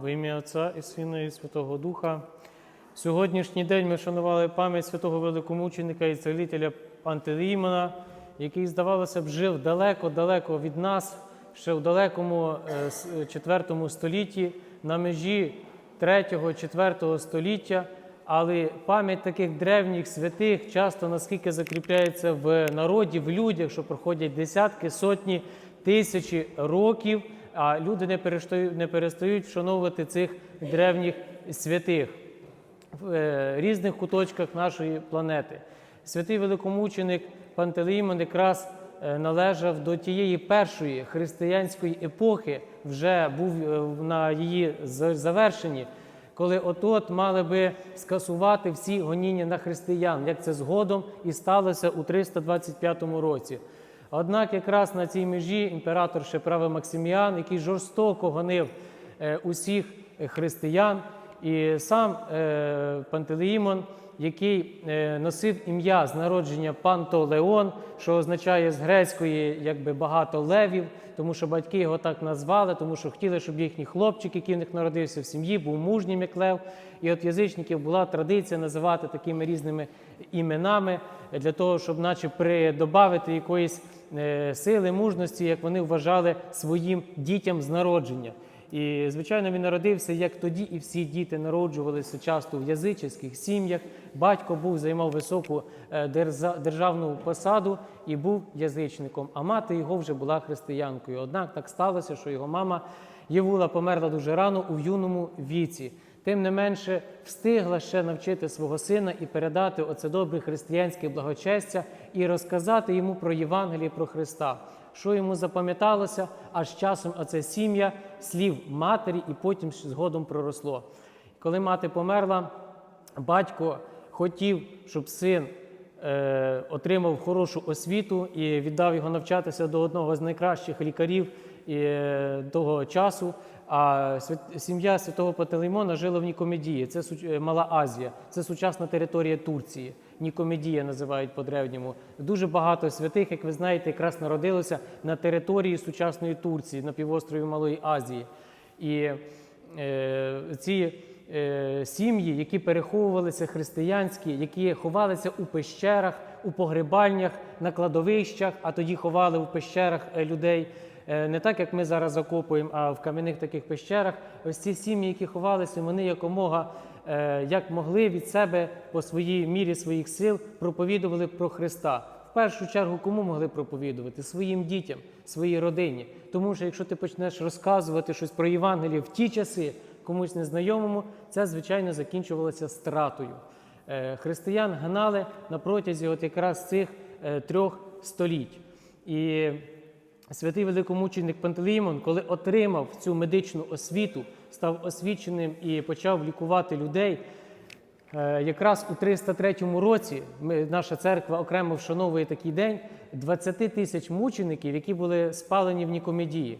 Во ім'я Отця і Сина, і Святого Духа. Сьогоднішній день ми вшанували пам'ять святого великомученика і целителя Пантелеймона, який, здавалося б, жив далеко-далеко від нас, ще в далекому е, е, IV столітті, на межі 3-4 століття. Але пам'ять таких древніх святих часто наскільки закріпляється в народі, в людях, що проходять десятки, сотні, тисячі років, а люди не перестають, не перестають вшановувати цих древніх святих в е, різних куточках нашої планети. Святий великомученик Пантелеймон якраз е, належав до тієї першої християнської епохи, вже був е, на її завершенні, коли от-от мали би скасувати всі гоніння на християн, як це згодом і сталося у 325 році. Однак якраз на цій межі імператор ще правий Максиміан, який жорстоко гонив е, усіх е, християн, і сам е, Пантелеїмон, який е, носив ім'я з народження Пантолеон, що означає з грецької якби багато левів, тому що батьки його так назвали, тому що хотіли, щоб їхній хлопчик, який в них народився в сім'ї, був мужнім як лев. І от язичників була традиція називати такими різними іменами для того, щоб, наче, придобавити якоїсь е, сили, мужності, як вони вважали своїм дітям з народження. І, звичайно, він народився, як тоді, і всі діти народжувалися часто в язичних сім'ях. Батько був займав високу е, державну посаду і був язичником, а мати його вже була християнкою. Однак так сталося, що його мама Євула померла дуже рано у юному віці. Тим не менше встигла ще навчити свого сина і передати оце добре християнське благочестя і розказати йому про Євангеліє про Христа що йому запам'яталося, аж часом оце сім'я слів матері, і потім згодом проросло. Коли мати померла, батько хотів, щоб син е, отримав хорошу освіту і віддав його навчатися до одного з найкращих лікарів е, того часу. А сім'я святого Пантелеймона жила в Нікомедії, це е, Мала Азія, це сучасна територія Турції. Нікомедія називають по-древньому. Дуже багато святих, як ви знаєте, якраз народилося на території сучасної Турції, на півострові Малої Азії. І е, ці е, сім'ї, які переховувалися християнські, які ховалися у пещерах, у погребальнях, на кладовищах, а тоді ховали у пещерах е, людей. Е, Не так, як ми зараз закопуємо, а в кам'яних таких пещерах. Ось ці сім'ї, які ховалися, вони якомога е, як могли від себе по своїй мірі своїх сил проповідували про Христа. В першу чергу, кому могли проповідувати? Своїм дітям, своїй родині. Тому що якщо ти почнеш розказувати щось про Євангеліє в ті часи комусь незнайомому, це звичайно закінчувалося стратою. Е, Християн гнали на протязі от якраз цих трьох століть. І святий великомученик Пантелеймон, коли отримав цю медичну освіту, став освіченим і почав лікувати людей. Е, Якраз у 303 році ми, наша церква окремо вшановує такий день 20 тисяч мучеників, які були спалені в Нікомедії.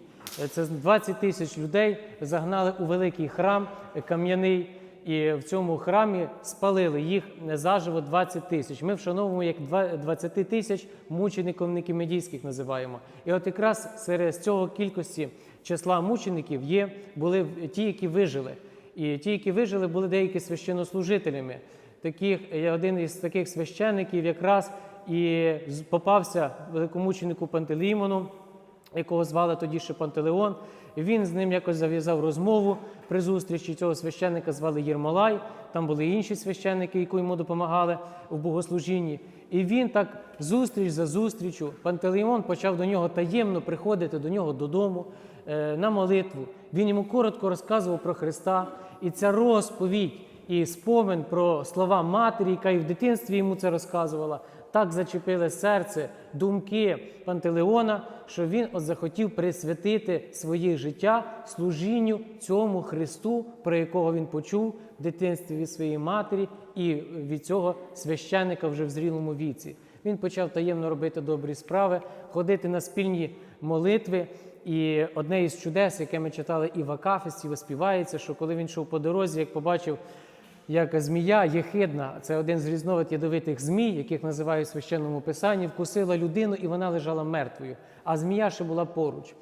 Це 20 тисяч людей загнали у великий храм кам'яний, і в цьому храмі спалили їх заживо 20 тисяч. Ми вшановуємо як два- 20 тисяч мучеників Нікомедійських називаємо. І от якраз серед цього кількості числа мучеників є були ті, які вижили. І ті, які вижили, були деякі священнослужителями. Таких, один із таких священників якраз і попався великомученику Пантелеймону, якого звали тоді ще Пантелеон. Він з ним якось зав'язав розмову при зустрічі. Цього священника звали Єрмолай. Там були інші священники, які йому допомагали у богослужінні. І він так зустріч за зустрічю. Пантелеймон почав до нього таємно приходити до нього додому е, на молитву. Він йому коротко розказував про Христа. І ця розповідь і спомин про слова матері, яка і в дитинстві йому це розказувала, так зачепили серце, думки Пантелеона, що він от захотів присвятити своє життя служінню цьому Христу, про якого він почув в дитинстві від своєї матері і від цього священника вже в зрілому віці. Він почав таємно робити добрі справи, ходити на спільні молитви. І одне із чудес, яке ми читали і в Акафісті, виспівається, що коли він йшов по дорозі, як побачив як змія єхидна, це один з різновид ядовитих змій, яких називають в священному писанні, вкусила людину і вона лежала мертвою, а змія ще була поруч.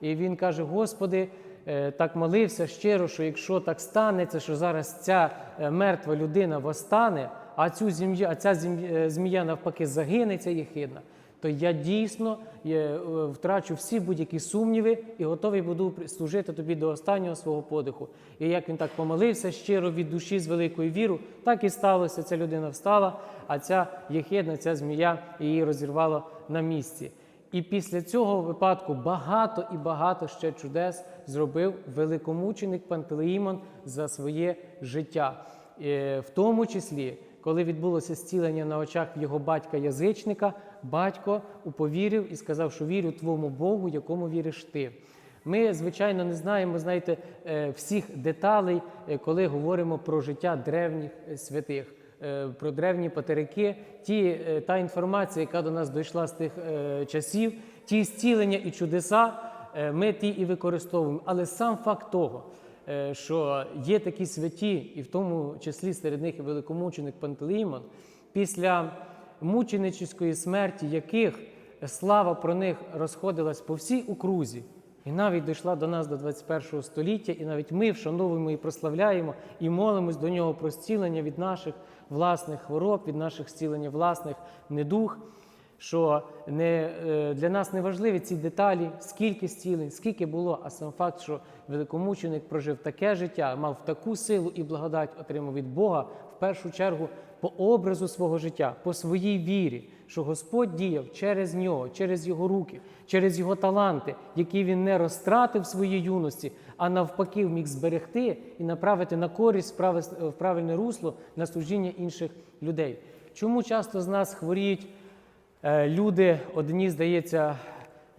І він каже: Господи, е, так молився щиро, що якщо так станеться, що зараз ця е, мертва людина восстане, а цю зім'я, а ця е, змія навпаки загине, ця єхидна, то я дійсно е, втрачу всі будь-які сумніви і готовий буду служити тобі до останнього свого подиху. І як він так помолився щиро від душі з великою вірою, так і сталося. Ця людина встала, а ця єхидна, ця змія її розірвала на місці. І після цього випадку багато і багато ще чудес зробив великомученик Пантелеїмон за своє життя, Е, в тому числі. Коли відбулося зцілення на очах його батька-язичника, батько уповірив і сказав, що вірю твому Богу, якому віриш ти. Ми, звичайно, не знаємо, знаєте, е, всіх деталей, е, коли говоримо про життя древніх е, святих, про древні патерики, ті, та інформація, яка до нас дійшла з тих е, часів, ті зцілення і чудеса, е, ми ті і використовуємо. Але сам факт того, що є такі святі, і в тому числі серед них і великомученик Пантелеймон, після мученическої смерті яких слава про них розходилась по всій окрузі, і навіть дійшла до нас до 21 століття, і навіть ми вшановуємо і прославляємо і молимось до нього про зцілення від наших власних хвороб, від наших зцілення власних недуг. Що не, е, для нас не важливі ці деталі, скільки зцілень, скільки було, а сам факт, що великомученик прожив таке життя, мав таку силу і благодать отримав від Бога в першу чергу по образу свого життя, по своїй вірі, що Господь діяв через нього, через його руки, через його таланти, які він не розтратив в своїй юності, а навпаки вміг зберегти і направити на користь в правильне русло на служіння інших людей. Чому часто з нас хворіють? Е, Люди одні, здається,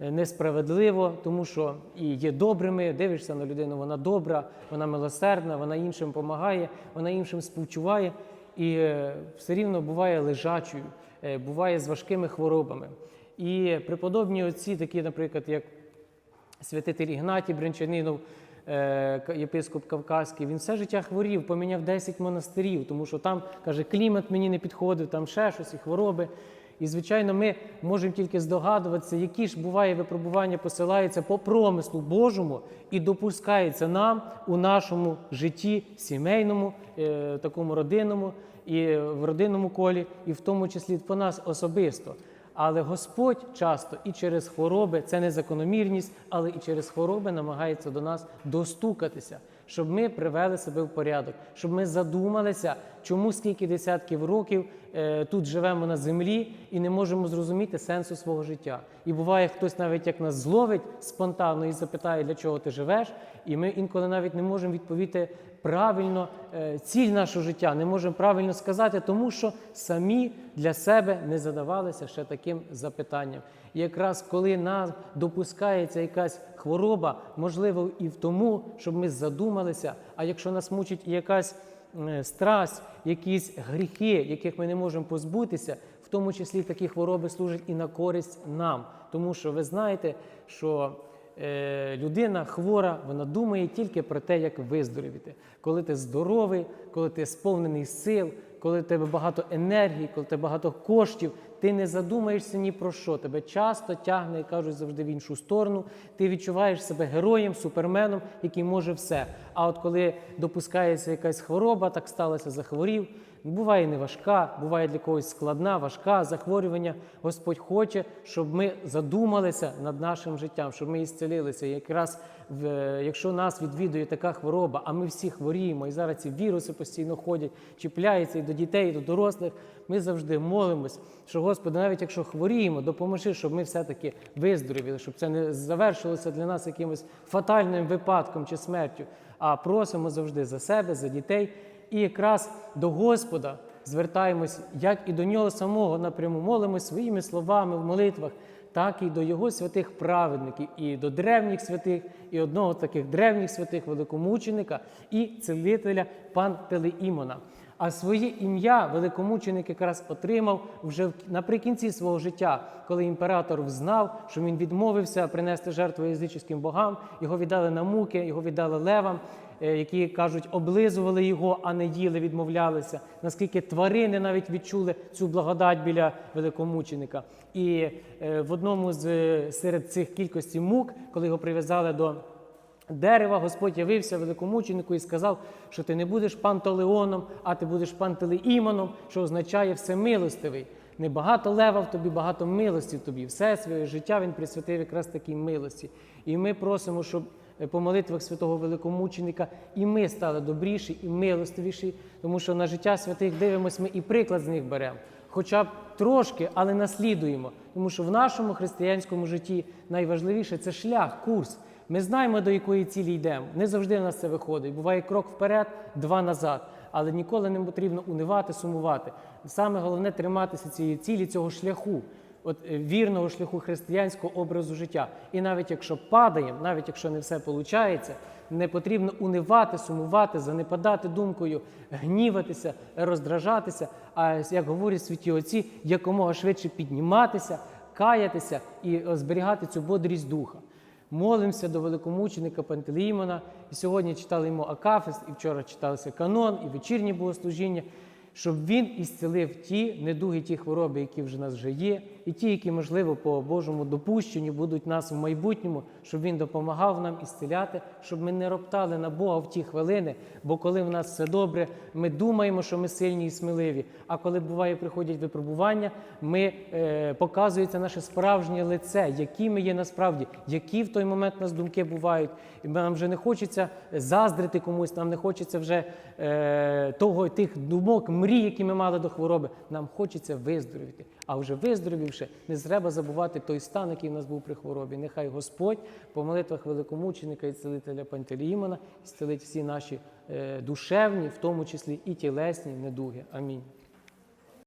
несправедливо, тому що і є добрими, дивишся на людину, вона добра, вона милосердна, вона іншим допомагає, вона іншим співчуває, і е, все рівно буває лежачою, е, буває з важкими хворобами. І преподобні отці, такі, наприклад, як святитель Ігнатій Брянчанинов, єпископ Кавказький, він все життя хворів, поміняв 10 монастирів, тому що там, каже, клімат мені не підходив, там ще щось і хвороби. І, звичайно, ми можемо тільки здогадуватися, які ж буває випробування посилаються по промислу Божому і допускається нам у нашому житті сімейному, е, такому родинному і в родинному колі, і в тому числі по нас особисто. Але Господь часто і через хвороби, це не закономірність, але і через хвороби намагається до нас достукатися, щоб ми привели себе в порядок, щоб ми задумалися, чому скільки десятків років е, тут живемо на землі і не можемо зрозуміти сенсу свого життя. І буває, хтось навіть як нас зловить спонтанно і запитає, для чого ти живеш, і ми інколи навіть не можемо відповісти правильно е, ціль нашого життя, не можемо правильно сказати, тому що самі для себе не задавалися ще таким запитанням. І якраз коли нам допускається якась хвороба, можливо, і в тому, щоб ми задумалися, а якщо нас мучить якась е, страсть, якісь гріхи, яких ми не можемо позбутися, в тому числі такі хвороби служать і на користь нам. Тому що ви знаєте, що людина хвора, вона думає тільки про те, як виздоровіти. Коли ти здоровий, коли ти сповнений сил, коли в тебе багато енергії, коли в тебе багато коштів, ти не задумаєшся ні про що. Тебе часто тягне, як кажуть, завжди в іншу сторону. Ти відчуваєш себе героєм, суперменом, який може все. А от коли допускається якась хвороба, так сталося, захворів. Буває не важка, буває для когось складна, важка захворювання. Господь хоче, щоб ми задумалися над нашим життям, щоб ми ісцелилися. Якраз в, е, якщо нас відвідує така хвороба, а ми всі хворіємо, і зараз ці віруси постійно ходять, чіпляються і до дітей, і до дорослих, ми завжди молимось, що Господи, навіть якщо хворіємо, допоможи, щоб ми все-таки виздоровіли, щоб це не завершилося для нас якимось фатальним випадком чи смертю, а просимо завжди за себе, за дітей. І якраз до Господа звертаємось, як і до нього самого напряму, молимось своїми словами в молитвах, так і до його святих праведників, і до древніх святих, і одного з таких древніх святих великомученика і целителя Пантелеімона. А своє ім'я великомученик якраз отримав вже наприкінці свого життя, коли імператор взнав, що він відмовився принести жертву язичським богам, його віддали на муки, його віддали левам, які кажуть, облизували його, а не їли, відмовлялися. Наскільки тварини навіть відчули цю благодать біля великомученика. І е, в одному з е, серед цих кількості мук, коли його прив'язали до дерева Господь явився великомученику і сказав, що ти не будеш пантелеоном, а ти будеш пантелеїмоном, що означає всемилостивий. Не багато лева в тобі, багато милості в тобі. Все своє життя він присвятив якраз такій милості. І ми просимо, щоб е, по молитвах святого великомученика і ми стали добріші і милостивіші, тому що на життя святих дивимося ми і приклад з них беремо. Хоча б трошки, але наслідуємо. Тому що в нашому християнському житті найважливіше це шлях, курс. Ми знаємо, до якої цілі йдемо. Не завжди в нас це виходить. Буває крок вперед, два назад. Але ніколи не потрібно унивати, сумувати. Саме головне триматися цієї цілі, цього шляху, от е, вірного шляху християнського образу життя. І навіть якщо падаємо, навіть якщо не все виходить, не потрібно унивати, сумувати, занепадати думкою, гніватися, роздражатися. А як говорять святі отці, якомога швидше підніматися, каятися і зберігати цю бодрість духа. Молимося до великомученика Пантелеймона. І сьогодні читали йому Акафист, і вчора читалося канон, і вечірнє богослужіння, щоб він ісцелив ті недуги, ті хвороби, які вже в нас вже є, і ті, які, можливо, по Божому допущенню будуть нас в майбутньому, щоб він допомагав нам ісцеляти, щоб ми не роптали на Бога в ті хвилини. Бо коли в нас все добре, ми думаємо, що ми сильні і сміливі. А коли буває, приходять випробування, ми е, показується наше справжнє лице, які ми є насправді, які в той момент у нас думки бувають. І нам вже не хочеться заздрити комусь, нам не хочеться вже е, того тих думок, мрій, які ми мали до хвороби. Нам хочеться виздоровіти. А вже виздоровівши, не треба забувати той стан, який в нас був при хворобі. Нехай Господь по молитвах великомученика і цілителя Пантелеймона зцілить всі наші е, душевні, в тому числі і тілесні недуги. Амінь.